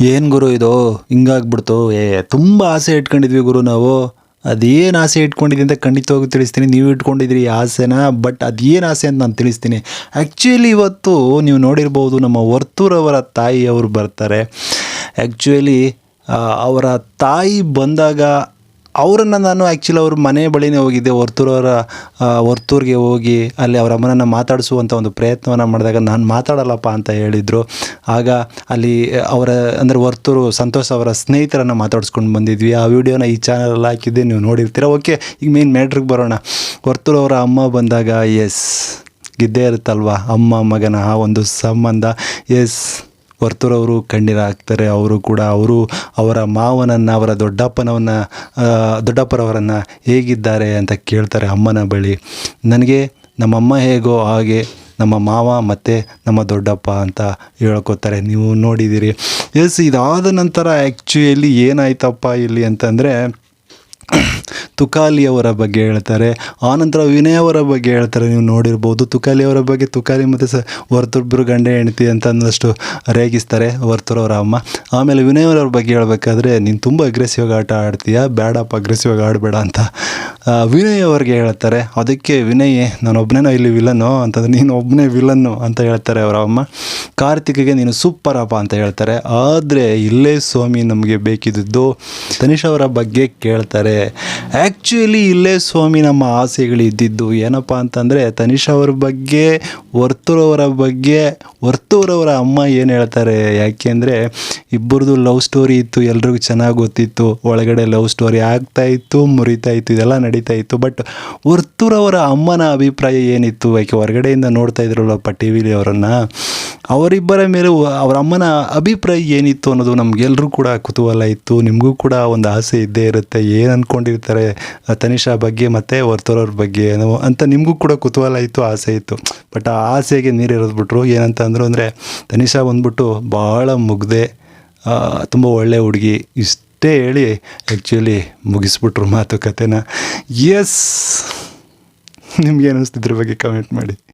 ಏನು ಗುರು ಇದು? ಹಿಂಗಾಗ್ಬಿಡ್ತು. ಏ, ತುಂಬ ಆಸೆ ಇಟ್ಕೊಂಡಿದ್ವಿ ಗುರು ನಾವು. ಅದೇನು ಆಸೆ ಇಟ್ಕೊಂಡಿದ್ವಿ ಅಂತ ಖಂಡಿತವಾಗಿ ತಿಳಿಸ್ತೀನಿ. ನೀವು ಇಟ್ಕೊಂಡಿದ್ರಿ ಆಸೆನ, ಬಟ್ ಅದೇನು ಆಸೆ ಅಂತ ನಾನು ತಿಳಿಸ್ತೀನಿ. ಆ್ಯಕ್ಚುಲಿ ಇವತ್ತು ನೀವು ನೋಡಿರ್ಬೋದು ನಮ್ಮ ವರ್ತೂರವರ ತಾಯಿಯವರು ಬರ್ತಾರೆ. ಆ್ಯಕ್ಚುಲಿ ಅವರ ತಾಯಿ ಬಂದಾಗ ಅವರನ್ನು ನಾನು ಆ್ಯಕ್ಚುಲಿ ಅವ್ರ ಮನೆ ಬಳಿನೇ ಹೋಗಿದ್ದೆ. ವರ್ತೂರವರ ವರ್ತೂರಿಗೆ ಹೋಗಿ ಅಲ್ಲಿ ಅವರ ಅಮ್ಮನನ್ನು ಮಾತಾಡಿಸುವಂಥ ಒಂದು ಪ್ರಯತ್ನವನ್ನು ಮಾಡಿದಾಗ ನಾನು ಮಾತಾಡಲ್ಲಪ್ಪ ಅಂತ ಹೇಳಿದರು. ಆಗ ಅಲ್ಲಿ ಅವರ, ಅಂದರೆ ವರ್ತೂರು ಸಂತೋಷ್ ಅವರ ಸ್ನೇಹಿತರನ್ನು ಮಾತಾಡಿಸ್ಕೊಂಡು ಬಂದಿದ್ವಿ. ಆ ವಿಡಿಯೋನ ಈ ಚಾನಲಲ್ಲಿ ಹಾಕಿದ್ದೆ. ನೀವು ನೋಡಿರ್ತೀರ. ಓಕೆ ಈಗ ಮೇನ್ ಮ್ಯಾಟ್ರಿಗೆ ಬರೋಣ. ವರ್ತೂರು ಅವರ ಅಮ್ಮ ಬಂದಾಗ ಎಸ್ ಗಿದ್ದೇ ಇರುತ್ತಲ್ವ? ಅಮ್ಮ, ಮಗನ ಆ ಒಂದು ಸಂಬಂಧ. ಎಸ್ ವರ್ತೂರವರು ಕಣ್ಣೀರು ಹಾಕ್ತಾರೆ ಅವರು ಕೂಡ ಅವರು ಅವರ ಮಾವನನ್ನು, ಅವರ ದೊಡ್ಡಪ್ಪನವನ್ನು ದೊಡ್ಡಪ್ಪರವರನ್ನು ಹೇಗಿದ್ದಾರೆ ಅಂತ ಕೇಳ್ತಾರೆ ಅಮ್ಮನ ಬಳಿ. ನನಗೆ ನಮ್ಮಮ್ಮ ಹೇಗೋ ಹಾಗೆ ನಮ್ಮ ಮಾವ ಮತ್ತು ನಮ್ಮ ದೊಡ್ಡಪ್ಪ ಅಂತ ಹೇಳ್ಕೊತಾರೆ. ನೀವು ನೋಡಿದ್ದೀರಿ. ಎಸ್, ಇದಾದ ನಂತರ ಆ್ಯಕ್ಚುಯಲಿ ಏನಾಯ್ತಪ್ಪ ಇಲ್ಲಿ ಅಂತಂದರೆ ತುಕಾಲಿ ಅವರ ಬಗ್ಗೆ ಹೇಳ್ತಾರೆ, ಆನಂತರ ವಿನಯ್ ಅವರ ಬಗ್ಗೆ ಹೇಳ್ತಾರೆ, ನೀವು ನೋಡಿರ್ಬೋದು. ತುಕಾಲಿ ಅವರ ಬಗ್ಗೆ ತುಕಾಲಿ ಮತ್ತು ಸ ವರ್ತುರ್ಬ್ರು ಗಂಡ ಹೆಂಡತಿ ಅಂತ ಅನ್ನೋಷ್ಟು ರೇಗಿಸ್ತಾರೆ ವರ್ತುರವರ ಅಮ್ಮ. ಆಮೇಲೆ ವಿನಯ್ ಅವರ ಬಗ್ಗೆ ಹೇಳಬೇಕಾದ್ರೆ, ನೀನು ತುಂಬ ಅಗ್ರೆಸಿವ್ ಆಟ ಆಡ್ತೀಯ? ಬೇಡಪ್ಪ ಅಗ್ರೆಸಿವ್ ಆಗಿ ಆಡಬೇಡ ಅಂತ. ವಿನಯ್ ಅವ್ರಿಗೆ ಹೇಳ್ತಾರೆ, ಅದಕ್ಕೆ ವಿನಯ್, ನಾನು ಒಬ್ಬನೇನೋ ಇಲ್ಲಿ ವಿಲನ್ನು ಅಂತಂದ್ರೆ ನೀನು ಒಬ್ಬನೇ ವಿಲನ್ನು ಅಂತ ಹೇಳ್ತಾರೆ ಅವರ ಅಮ್ಮ. ಕಾರ್ತಿಕ್ಗೆ ನೀನು ಸೂಪರಪ್ಪ ಅಂತ ಹೇಳ್ತಾರೆ. ಆದರೆ ಇಲ್ಲೇ ಸ್ವಾಮಿ ನಮಗೆ ಬೇಕಿದ್ದದ್ದು ತನಿಷ್ ಅವರ ಬಗ್ಗೆ ಕೇಳ್ತಾರೆ. ಆ್ಯಕ್ಚುಲಿ ಇಲ್ಲೇ ಸ್ವಾಮಿ ನಮ್ಮ ಆಸೆಗಳು ಇದ್ದಿದ್ದು. ಏನಪ್ಪ ಅಂತಂದರೆ, ತನಿಷ್ ಅವ್ರ ಬಗ್ಗೆ ವರ್ತೂರವರ ಬಗ್ಗೆ ವರ್ತೂರವರ ಅಮ್ಮ ಏನು ಹೇಳ್ತಾರೆ? ಯಾಕೆಂದರೆ ಇಬ್ಬರದು ಲವ್ ಸ್ಟೋರಿ ಇತ್ತು, ಎಲ್ರಿಗೂ ಚೆನ್ನಾಗಿ ಗೊತ್ತಿತ್ತು. ಒಳಗಡೆ ಲವ್ ಸ್ಟೋರಿ ಆಗ್ತಾ ಇತ್ತು, ಮುರಿತಾ ಇತ್ತು, ಇದೆಲ್ಲ ನಡೀತಾ ಇತ್ತು. ಬಟ್ ವರ್ತೂರವರ ಅಮ್ಮನ ಅಭಿಪ್ರಾಯ ಏನಿತ್ತು? ಯಾಕೆ ಹೊರಗಡೆಯಿಂದ ನೋಡ್ತಾ ಇದ್ರಲ್ಲಪ್ಪ ಟಿ ವಿಲಿ ಅವರನ್ನು? ಅವರಿಬ್ಬರ ಮೇಲೆ ಅವರ ಅಮ್ಮನ ಅಭಿಪ್ರಾಯ ಏನಿತ್ತು ಅನ್ನೋದು ನಮಗೆಲ್ಲರೂ ಕೂಡ ಕುತೂಹಲ ಇತ್ತು. ನಿಮಗೂ ಕೂಡ ಒಂದು ಆಸೆ ಇದ್ದೇ ಇರುತ್ತೆ. ಏನು ಅಂದ್ಕೊಂಡಿರ್ತಾರೆ ತನಿಷಾ ಬಗ್ಗೆ ಮತ್ತು ವರ್ತೋರವ್ರ ಬಗ್ಗೆ ಅಂತ ನಿಮಗೂ ಕೂಡ ಕುತೂಹಲ ಇತ್ತು, ಆಸೆ ಇತ್ತು. ಬಟ್ ಆ ಆಸೆಗೆ ನೀರು ಬಿಟ್ರು ಏನಂತ ಅಂದರು ಅಂದರೆ, ತನಿಷಾ ಬಂದ್ಬಿಟ್ಟು ಭಾಳ ಮುಗ್ದೆ ತುಂಬ ಒಳ್ಳೆ ಹುಡುಗಿ. ಇಷ್ಟೇ ಹೇಳಿ ಆ್ಯಕ್ಚುಲಿ ಮುಗಿಸ್ಬಿಟ್ರು ಮಾತುಕತೆನ. ಎಸ್ ನಿಮ್ಗೆ ಅನಿಸ್ತಿದ್ರ ಬಗ್ಗೆ ಕಮೆಂಟ್ ಮಾಡಿ.